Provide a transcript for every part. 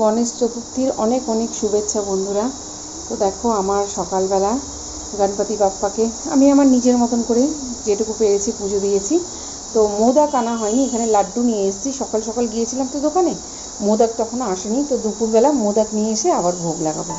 গণেশ চতুর্থীর অনেক অনেক শুভেচ্ছা বন্ধুরা। তো দেখো, আমার সকালবেলা গণপতি বাপ্পাকে আমি আমার নিজের মতন করে যেটুকু পেরেছি পুজো দিয়েছি। তো মোদক আনা হয়নি, এখানে লাড্ডু নিয়ে এসেছি। সকাল সকাল গিয়েছিলাম তো দোকানে মোদাক তখন আসেনি। তো দুপুরবেলা মোদাক নিয়ে এসে আবার ভোগ লাগাবো।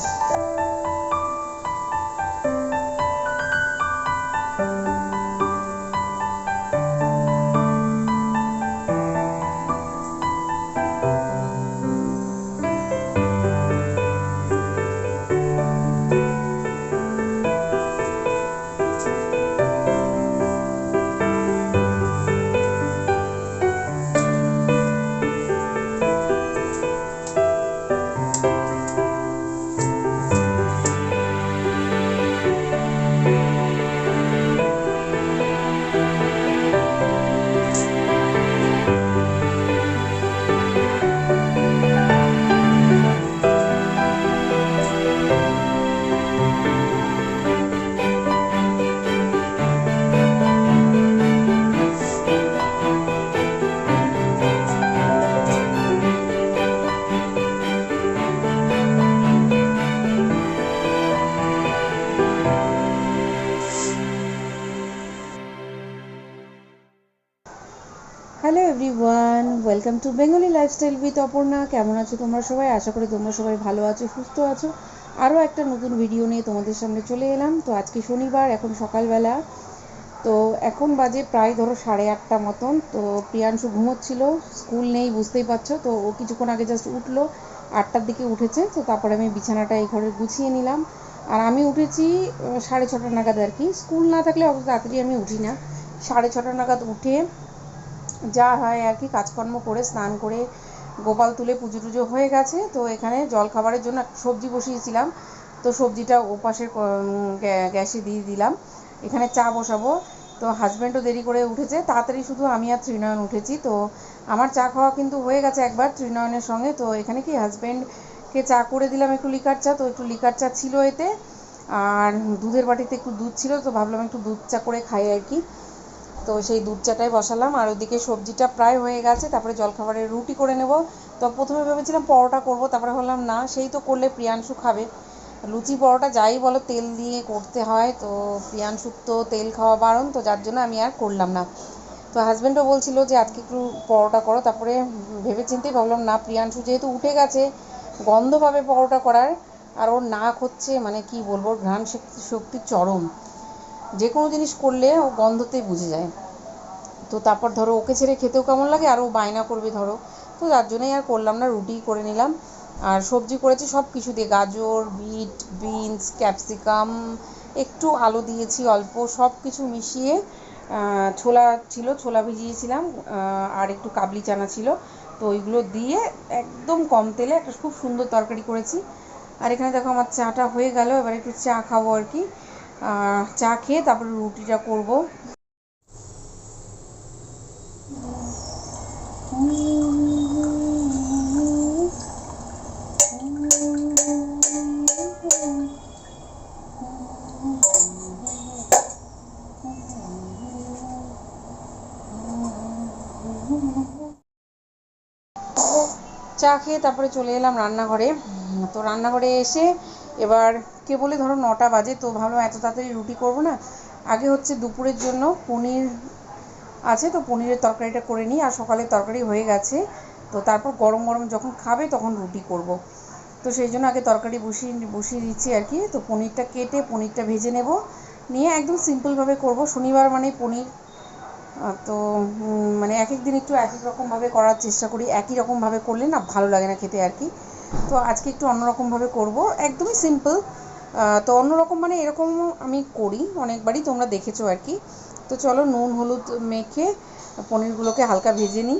Hello everyone welcome to Bengali lifestyle with Aparna কেমন আছো তোমরা সবাই? আশা করি তোমরা সবাই ভালো আছো, সুস্থ আছো। আরও একটা নতুন ভিডিও নিয়ে তোমাদের সামনে চলে এলাম। তো আজকে শনিবার, এখন সকালবেলা। তো এখন বাজে প্রায় ধরো সাড়ে আটটা মতন। তো প্রিয়াংশু ঘুমোচ্ছিল, স্কুল নেই, বুঝতেই পারছ। তো ও কিছুক্ষণ আগে জাস্ট উঠল, আটটার দিকে উঠেছে। তো তারপরে আমি বিছানাটা এই ঘরে গুছিয়ে নিলাম। আর আমি উঠেছি সাড়ে ছটা নাগাদ আর কি। স্কুল না থাকলে অত তাড়াতাড়ি আমি উঠি না। সাড়ে ছটা নাগাদ উঠে যা হয় আর কি, কাজকর্ম করে, স্নান করে, গোপাল তুলে পুজো টুজো হয়ে গেছে। তো এখানে জল খাবারের জন্য সবজি বসিয়েছিলাম। তো সবজিটা ওপাশের গ্যাসে দিয়ে দিলাম। এখানে চা বসাবো। তো হাজব্যান্ডও দেরি করে উঠেছে। তাড়াতাড়ি শুধু আমি আর ত্রিনয়ন উঠেছি। তো আমার চা খাওয়া কিন্তু হয়ে গেছে একবার ত্রিনয়নের সঙ্গে। তো এখানে কি হাজব্যান্ডকে চা করে দিলাম একটু লিকার চা। তো একটু লিকার চা ছিল এতে। আর দুধের বাটিতে একটু দুধ ছিল। তো ভাবলাম একটু দুধ চা করে খাই আর কি। তো সেই দুধ চাটাই বসালাম, আর ওইদিকে সবজিটা প্রায় হয়ে গেছে, তারপরে জলখাবারের রুটি করে নেব। তো প্রথমে ভেবেছিলাম পরোটা করব, তারপরে ভাবলাম না, সেই তো করলে প্রিয়াংশু খাবে। লুচি পরোটা যাই বলো, তেল দিয়ে করতে হয়, তো প্রিয়াংশুর তো তেল খাওয়া বারণ, তো যার জন্য আমি আর করলাম না। তো হাজব্যান্ডও বলছিল যে আজকে একটু পরোটা করো, তারপরে ভেবে চিন্তেই ভাবলাম না, প্রিয়াংশু যেহেতু উঠে গেছে, গন্ধ পাবে পরোটা করার, আর ওর নাক হচ্ছে মানে কি বলব ঘ্রাণ শক্তি শক্তি চরম। যে কোনো জিনিস করলে ও গন্ধতেই বুঝে যায়। তো তারপর ধরো ওকে ছেড়ে খেতেও কেমন লাগে? আর ও বায়না করবে ধরো। তো যার জন্যই আর করলাম না, রুটি করে নিলাম। আর সবজি করেছি সব কিছু দিয়ে। গাজর, বিট, বিনস, ক্যাপসিকাম, একটু আলু দিয়েছি অল্প, সব কিছু মিশিয়ে ছোলা ছিল, ছোলা ভিজিয়েছিলাম আর একটু কাবলি চানা ছিল। তো ওইগুলো দিয়ে একদম কম তেলে একটা খুব সুন্দর তরকারি করেছি। আর এখানে দেখো আমার চাটা হয়ে গেল, এবার একটু চা খাব আর কি। চা খেয়ে তারপরে রুটিটা করব। চা খেয়ে তারপরে চলে এলাম রান্নাঘরে। তো রান্নাঘরে এসে এবার কেবলই ধরো নটা বাজে, তো ভাবলাম এত তাড়াতাড়ি রুটি করব না। আগে হচ্ছে দুপুরের জন্য পনির আছে, তো পনিরের তরকারিটা করে নিই। আর সকালের তরকারি হয়ে গেছে, তো তারপর গরম গরম যখন খাবে তখন রুটি করব। তো সেই জন্য আগে তরকারি বসিয়ে বসিয়ে দিচ্ছি আর কি। তো পনিরটা কেটে পনিরটা ভেজে নেব। নিয়ে একদম সিম্পলভাবে করব। শনিবার মানে পনির। তো মানে এক এক দিন একটু এক এক রকমভাবে করার চেষ্টা করি। একই রকমভাবে করলে না ভালো লাগে না খেতে আর কি। তো আজকে একটু অন্যরকমভাবে করব। একদমই সিম্পল তো অন্যরকম মানে এরকম আমি করি, অনেকবারই তোমরা দেখেছ আর কি। তো চলো নুন, হলুদ মেখে পনিরগুলোকে হালকা ভেজে নিই।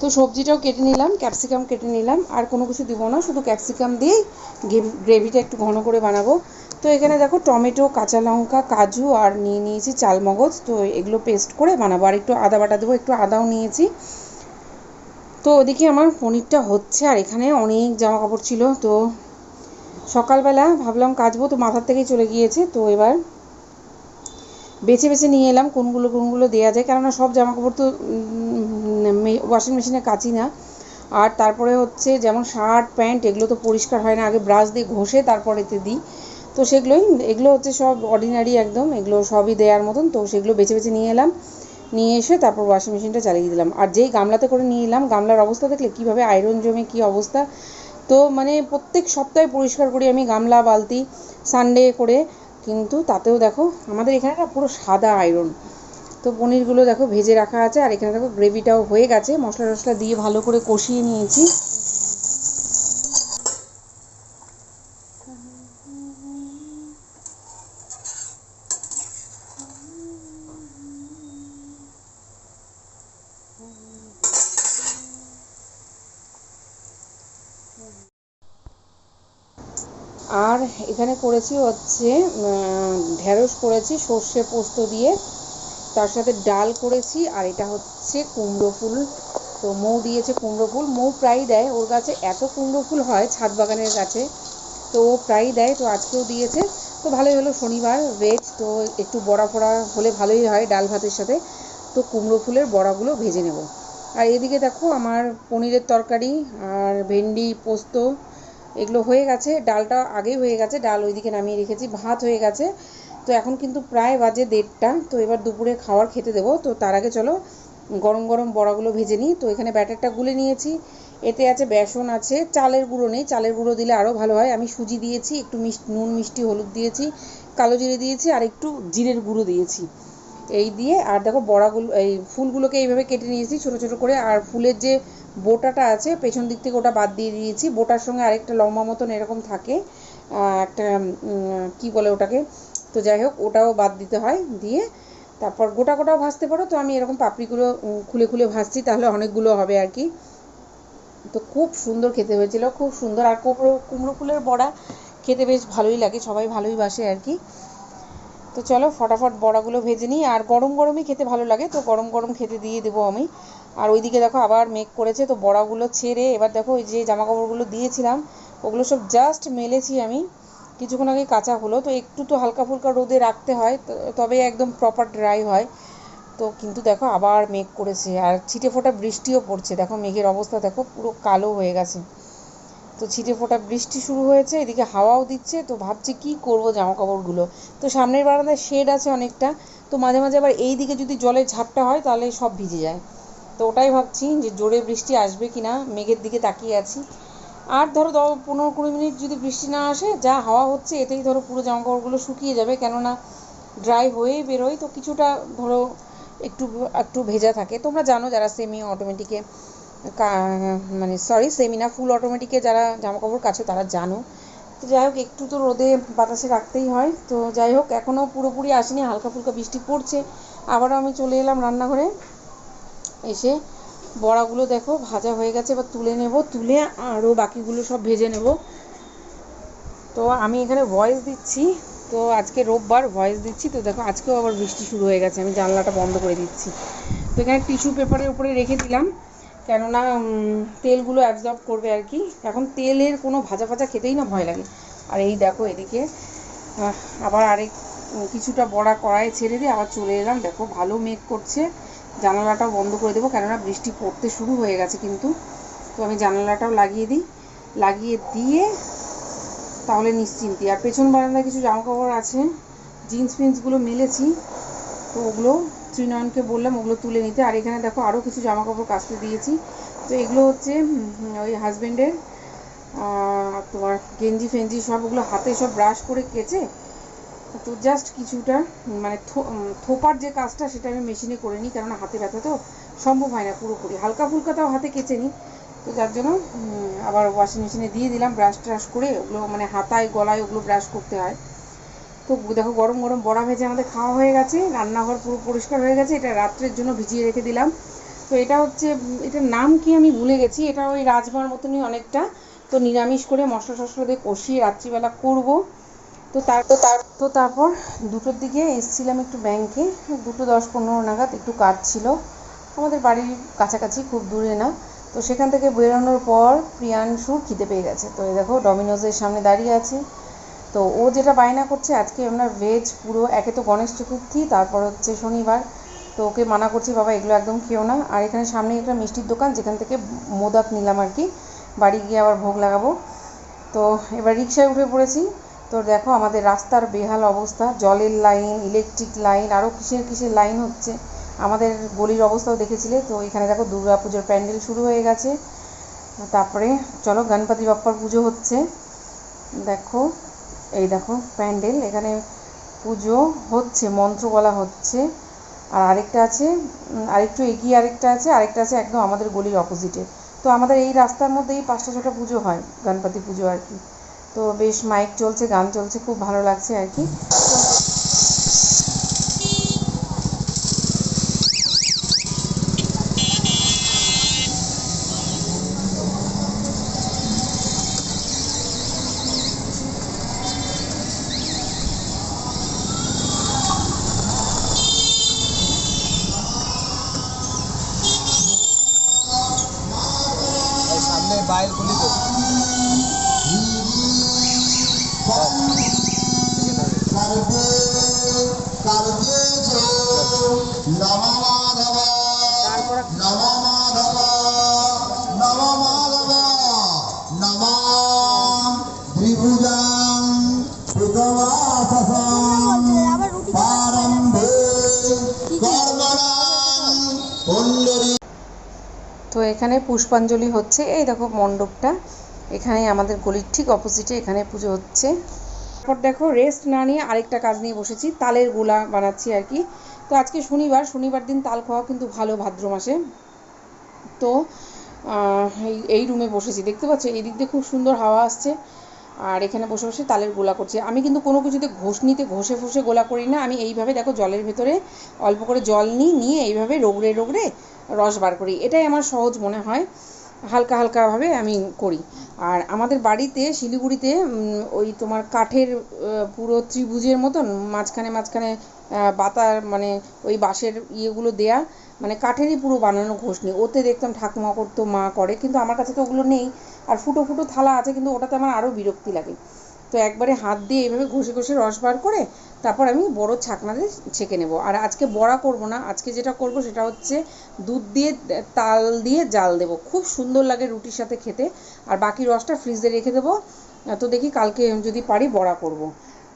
তো সবজিটাও কেটে নিলাম ক্যাপসিকাম কেটে নিলাম, আর কোনো কিছু দিব না, শুধু ক্যাপসিকাম দিয়েই গ্রেভিটা একটু ঘন করে বানাবো। তো এখানে দেখো টমেটো, কাঁচা লঙ্কা, কাজু, আর নিয়ে নিয়েছি চালমগজ। তো এগুলো পেস্ট করে বানাবো, আর একটু আদা বাটা দেবো, একটু আদাও নিয়েছি। তো ওদিকে আমার পনিরটা হচ্ছে, আর এখানে অনেক জামা কাপড় ছিল। তো সকালবেলা ভাবলাম কাচবো, তো মাথার থেকেই চলে গিয়েছে। তো এবার বেছে বেছে নিয়ে এলাম, কোনগুলো কোনগুলো দেওয়া যায়। কেননা সব জামা কাপড় তো ওয়াশিং মেশিনে কাচি না। আর তারপরে হচ্ছে যেমন শার্ট, প্যান্ট, এগুলো তো পরিষ্কার হয় না। আগে ব্রাশ দিয়ে ঘষে তারপর এতে দিই। তো সেগুলোই, এগুলো হচ্ছে সব অর্ডিনারি একদম। এগুলো সবই দেওয়ার মতন। তো সেগুলো বেছে বেছে নিয়ে এলাম। নিয়ে এসে তারপর ওয়াশিং মেশিনটা চালিয়ে দিলাম। আর যেই গামলাতে করে নিয়ে এলাম, গামলার অবস্থা দেখলে কীভাবে আয়রন জমে, কী অবস্থা। তো মানে প্রত্যেক সপ্তাহে পরিষ্কার করি আমি গামলা, বালতি সানডে করে। কিন্তু তাতেও দেখো, আমাদের এখানে না পুরো সাদা আয়রন তো পনিরগুলো দেখো ভেজে রাখা আছে, আর এখানে দেখো গ্রেভিটাও হয়ে গেছে। মশলা টশলা দিয়ে ভালো করে কষিয়ে নিয়েছি। আর এখানে করেছি হচ্ছে ঢেঁড়স করেছি, সর্ষে পোস্ত দিয়ে। তার সাথে ডাল করেছি, আর এটা হচ্ছে কুমড়ো ফুল। তো মৌ দিয়েছে কুমড়ো ফুল। মৌ প্রায় দেয়, ওর কাছে এত কুমড়ো ফুল হয় ছাদ বাগানের কাছে তো ও প্রায় দেয়, তো আজকেও দিয়েছে। তো ভালোই হলো শনিবার ভেজ তো একটু বড়া ফড়া হলে ভালোই হয় ডাল ভাতের সাথে। তো কুমড়ো ফুলের বড়াগুলো ভেজে নেব। আর এদিকে দেখো আমার পনিরের তরকারি আর ভেন্ডি, পোস্ত, এগুলো হয়ে গেছে। ডালটা আগেই হয়ে গেছে। ডাল ওইদিকে নামিয়ে রেখেছি। ভাত হয়ে গেছে। তো এখন কিন্তু প্রায় বাজে দেড়টা, তো এবার দুপুরে খাওয়ার খেতে দেবো। তো তার আগে চলো, গরম গরম বড়াগুলো ভেজে নিই। তো এখানে ব্যাটারটা গুলে নিয়েছি। এতে আছে বেসন, আছে চালের গুঁড়ো নেই। চালের গুঁড়ো দিলে আরও ভালো হয়। আমি সুজি দিয়েছি, একটু মিষ্টি নুন, মিষ্টি, হলুদ দিয়েছি, কালো জিরে দিয়েছি, আর একটু জিরের গুঁড়ো দিয়েছি। এই দিয়ে, আর দেখো বড়াগুলো, এই ফুলগুলোকে এইভাবে কেটে নিয়েছি ছোটো ছোটো করে। আর ফুলের যে বোটাটা আছে, পেছন দিক থেকে ওটা বাদ দিয়ে দিয়েছি। বোটার সঙ্গে আরেকটা লম্বা মতন এরকম থাকে। একটা কি বলে ওটাকে? তো যাই হোক, ওটাও বাদ দিতে হয়, দিয়ে তারপর গোটা গোটাও ভাজতে পারো। তো আমি এরকম পাপড়িগুলো খুলে খুলে ভাজছি, তাহলে অনেকগুলো হবে আর কি। তো খুব সুন্দর খেতে হয়েছিল, খুব সুন্দর। আর কুমড়ো কুমড়ো ফুলের বড়া খেতে বেশ ভালোই লাগে, সবাই ভালোই বাসে আর কি। তো চলো, ফটাফট বড়াগুলো ভেজে নিই। আর গরম গরমই খেতে ভালো লাগে, তো গরম গরম খেতে দিয়ে দেবো আমি। আর ওইদিকে দেখো আবার মেঘ করেছে, তো বড়াগুলো ছেড়ে, এবার দেখো ওই যে জামা কাপড়গুলো দিয়েছিলাম, ওগুলো সব জাস্ট মেলেছি আমি। কিছুক্ষণ আগে কাঁচা হলো, তো একটু তো হালকা ফুলকা রোদে রাখতে হয় তবে একদম প্রপার ড্রাই হয়। তো কিন্তু দেখো আবার মেঘ করেছে, আর ছিটে ফোটা বৃষ্টিও পড়ছে। দেখো মেঘের অবস্থা দেখো পুরো কালো হয়ে গেছে। তো ছিটে ফোটা বৃষ্টি শুরু হয়েছে, এদিকে হাওয়াও দিচ্ছে, তো ভাবছি কি করব জামা কাপড়গুলো তো সামনের বারান্দায় শেড আছে অনেকটা, তো মাঝে মাঝে আবার এই দিকে যদি জলের ঝাপটা হয় তাহলে সব ভিজে যায়। তো ওটাই ভাবছি যে জোরে বৃষ্টি আসবে কি না মেঘের দিকে তাকিয়ে আছি। আর ধরো পনেরো, কুড়ি মিনিট যদি বৃষ্টি না আসে, যা হাওয়া হচ্ছে, এতেই ধরো পুরো জামা কাপড়গুলো শুকিয়ে যাবে। কেননা ড্রাই হয়েই বেরোয়, তো কিছুটা ধরো একটু একটু ভেজা থাকে। তোমরা জানো যারা সেমি অটোমেটিকে মানে সরি সেমি না ফুল অটোমেটিকে যারা জামা কাপড় কাছে, তারা জানো। তো যাই হোক, একটু তো রোদে বাতাসে রাখতেই হয়। তো যাই হোক এখনও পুরোপুরি আসেনি হালকা ফুলকা বৃষ্টি পড়ছে। আবারও আমি চলে এলাম রান্নাঘরে। এসে বড়াগুলো দেখো, ভাজা হয়ে গেছে, এবার তুলে নেব, তুলে আরও বাকিগুলো সব ভেজে নেব। তো আমি এখানে ভয়েস দিচ্ছি, তো আজকে রোববার ভয়েস দিচ্ছি, তো দেখো আজকেও আবার বৃষ্টি শুরু হয়ে গেছে, আমি জানলাটা বন্ধ করে দিচ্ছি। তো এখানে টিস্যু পেপারের উপরে রেখে দিলাম, কেননা তেলগুলো অ্যাবজর্ব করবে আর কি। এখন তেলের কোনো ভাজা ভাজা খেতেই না ভয় লাগে। আর এই দেখো এদিকে আবার আরেক, কিছুটা বড়া কড়াই ছেড়ে দিয়ে আবার চলে এলাম, দেখো ভালো মেঘ করছে। জানালাটাও বন্ধ করে দেবো, কেননা বৃষ্টি পড়তে শুরু হয়ে গেছে কিন্তু। তো আমি জানালাটাও লাগিয়ে দিই। লাগিয়ে দিয়ে তাহলে নিশ্চিন্তি। আর পেছন বারান্দায় কিছু জামা কাপড় আছে, জিন্স ফিন্সগুলো মেলেছি, তো ওগুলো শ্রীনয়নকে বললাম, ওগুলো তুলে নিতে। আর এখানে দেখো আরও কিছু জামা কাপড় কাচতে দিয়েছি। তো এগুলো হচ্ছে ওই হাজব্যান্ডের তোমার গেঞ্জি ফেঞ্জি সব ওগুলো হাতে সব ব্রাশ করে কেচে তো জাস্ট কিছুটা মানে থোপার যে কাজটা সেটা আমি মেশিনে করে নিই, কেননা হাতে ব্যথা তো সম্ভব হয় না পুরোপুরি। হালকা ফুলকা তাও হাতে কেচে নিই। তো যার জন্য আবার ওয়াশিং মেশিনে দিয়ে দিলাম ব্রাশ ট্রাশ করে ওগুলো মানে হাতায়, গলায় ওগুলো ব্রাশ করতে হয়। তো দেখো গরম গরম বড়া ভেজে আমাদের খাওয়া হয়ে গেছে, রান্নাঘর পুরো পরিষ্কার হয়ে গেছে, এটা রাত্রের জন্য ভিজিয়ে রেখে দিলাম। তো এটা হচ্ছে, এটার নাম কি আমি ভুলে গেছি, এটা ওই রাজমার মতনই অনেকটা। তো নিরামিষ করে মশলা টশলা দিয়ে কষিয়ে রাত্রিবেলা করব। তো তার তো তার, তো তারপর দুটোর দিকে এসেছিলাম একটু ব্যাংকে দুটো দশ পনেরো নাগাদ একটু কাজ ছিল। আমাদের বাড়ির কাছাকাছি খুব দূরে না। তো সেখান থেকে বেরোনোর পর প্রিয়াংশুর খিদে পেয়ে গেছে। তো দেখো ডমিনোজের সামনে দাঁড়িয়ে আছে। তো ও যেটা বায়না করছে, আজকে আমরা ভেজ পুরো একে তো গণেশ চতুর্থী, তারপর হচ্ছে শনিবার। তো ওকে মানা করছি, বাবা, এগুলো একদম খেও না। আর এখানে সামনে একটা মিষ্টির দোকান, যেখান থেকে মোদক নিলাম আর কি। বাড়ি গিয়ে আবার ভোগ লাগাবো। তো এবার রিক্সায় উঠে পড়েছি। তো দেখো আমাদের রাস্তার বেহাল অবস্থা, জলের লাইন ইলেকট্রিক লাইন আরও কিসের কিসের লাইন হচ্ছে। আমাদের গলির অবস্থাও দেখেছিলে, তো এখানে দেখো দুর্গা পুজোর প্যান্ডেল শুরু হয়ে গেছে। তারপরে চলো গণপতি বাপ্পার পুজো হচ্ছে। দেখো, এই দেখো প্যান্ডেল, এখানে পুজো হচ্ছে, মন্ত্র বলা হচ্ছে। আর আরেকটা আছে আরেকটু এগিয়ে আরেকটা আছে আরেকটা আছে একদম আমাদের গলির অপোজিটে তো আমাদের এই রাস্তার মধ্যেই পাঁচটা ছটা পুজো হয়, গণপতি পুজো আর কি। তো বেশ মাইক চলছে গান চলছে খুব ভালো লাগছে আর কি। তো এখানে পুষ্পাঞ্জলি হচ্ছে। এই দেখো মণ্ডপটা। এখানে আমাদের গলির ঠিক অপোজিটে এখানে পুজো হচ্ছে। তারপর দেখো রেস্ট না নিয়ে আরেকটা কাজ নিয়ে বসেছি। তালের গোলা বানাচ্ছি আর কি। তো আজকে শনিবার। শনিবার দিন তাল খাওয়া কিন্তু ভালো ভাদ্র মাসে। তো এই রুমে বসেছি। দেখতে পাচ্ছ? এই দিক দিয়ে খুব সুন্দর হাওয়া আসছে। আর এখানে বসে বসে তালের গোলা করছি। আমি কিন্তু কোনো কিছুতে ঘষনিতে ঘষে ফষে গোলা করি না। আমি এইভাবে দেখো জলের ভেতরে অল্প করে জল নিই, নিয়ে এইভাবে রোগড়ে রোগড়ে রস বার করি। এটাই আমার সহজ মনে হয়। হালকা হালকাভাবে আমি করি। আর আমাদের বাড়িতে, শিলিগুড়িতে ওই তোমার কাঠের পুরো ত্রিভুজের মতন মাঝখানে মাঝখানে বাতার মানে ওই বাঁশের ইয়েগুলো দেয়া মানে কাঠেরই পুরো বানানো ঘষনি ওতে দেখতাম ঠাকুমা করতো, মা করে, কিন্তু আমার কাছে তো ওগুলো নেই। আর ফুটো ফুটো থালা আছে, কিন্তু ওটাতে আমার আরও বিরক্তি লাগে। তো একবারে হাত দিয়ে এইভাবে ঘষে ঘষে রস বার করে তারপর আমি বড় ছাকনাতে ছেঁকে নেব। আর আজকে বড়া করব না, আজকে যেটা করব সেটা হচ্ছে দুধ দিয়ে, তাল দিয়ে জাল দেব। খুব সুন্দর লাগে রুটির সাথে খেতে। আর বাকি রসটা ফ্রিজে রেখে দেবো। তো দেখি কালকে যদি পারি বড়া করব।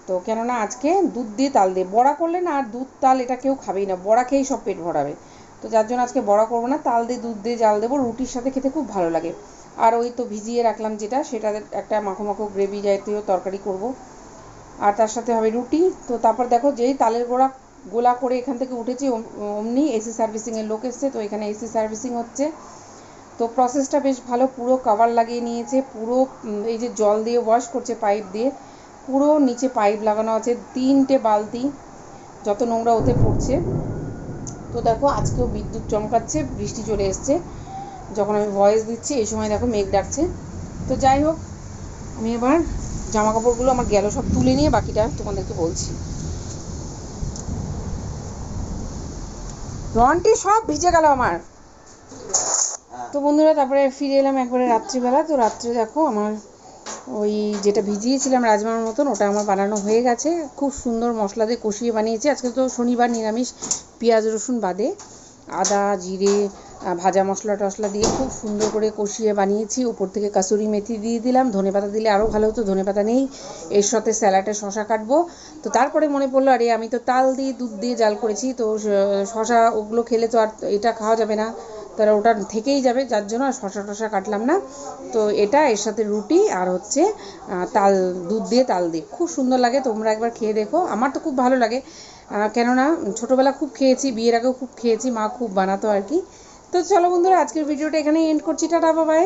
তো কেননা আজকে দুধ দিয়ে তাল দিয়ে, বড়া করলে না আর দুধ, তাল এটা কেউ খাবেই না। বড়া খেয়েই সব পেট ভরাবে। তো যার জন্য আজকে বড়া করব না, তাল দিয়ে, দুধ দিয়ে জাল দেবো। রুটির সাথে খেতে খুব ভালো লাগে। আর ওই তো ভিজিয়ে রাখলাম যেটা, সেটা একটা মাখো মাখো গ্রেভি জাতীয় তরকারি করব। আর তার সাথে হবে রুটি। তো তারপর দেখো যেই তালের গোড়া গোলা করে এখান থেকে উঠেছি, অম- অমনি এসি সার্ভিসিংয়ের লোক এসছে। তো এখানে এসি সার্ভিসিং হচ্ছে। তো প্রসেসটা বেশ ভালো, পুরো কভার লাগিয়ে নিয়েছে, পুরো এই যে জল দিয়ে ওয়াশ করছে পাইপ দিয়ে, পুরো নিচে পাইপ লাগানো আছে, তিনটে বালতি, যত নোংরা ওতে পড়ছে। তো দেখো আজকেও বিদ্যুৎ চমকাচ্ছে, বৃষ্টি চলে এসছে। যখন আমি ভয়েস দিচ্ছি এই সময় দেখো মেঘ ডাকছে। তো যাই হোক আমি এবার জামা কাপড়গুলো আমার গেল সব তুলে নিয়ে বাকিটা তোমাদেরকে বলছি। রনটি সব ভিজে গেল আমার। তো বন্ধুরা তারপরে ফিরে এলাম একবারে রাত্রিবেলা। তো রাত্রে দেখো আমার ওই যেটা ভিজিয়েছিলাম রাজমার মতন ওটা আমার বানানো হয়ে গেছে। খুব সুন্দর মশলা দিয়ে কষিয়ে বানিয়েছি। আজকে তো শনিবার নিরামিষ পেঁয়াজ রসুন বাদে আদা জিরে ভাজা মশলা টশলা দিয়ে খুব সুন্দর করে কষিয়ে বানিয়েছি। উপর থেকে কাসুরি মেথি দিয়ে দিলাম। ধনেপাতা দিলে আরও ভালো হতো। ধনেপাতা নেই। এর সাথে স্যালাডে শশা কাটবো। তো তারপরে মনে পড়ল, আরে আমি তো তাল দিয়ে, দুধ দিয়ে জাল করেছি। তো শশা ওগুলো খেলে তো আর এটা খাওয়া যাবে না। তাহলে ওটা থেকেই যাবে। যার জন্য আর শশা টশা কাটলাম না। তো এটা এর সাথে রুটি আর হচ্ছে তাল, দুধ দিয়ে তাল দিয়ে। খুব সুন্দর লাগে। তোমরা একবার খেয়ে দেখো। আমার তো খুব ভালো লাগে। কেননা ছোটোবেলা খুব খেয়েছি, বিয়ের আগেও খুব খেয়েছি। মা খুব বানাতো আর কি। তো চলো বন্ধুরা আজকের ভিডিওটা এখানে এন্ড করছি। টাটা বাবাই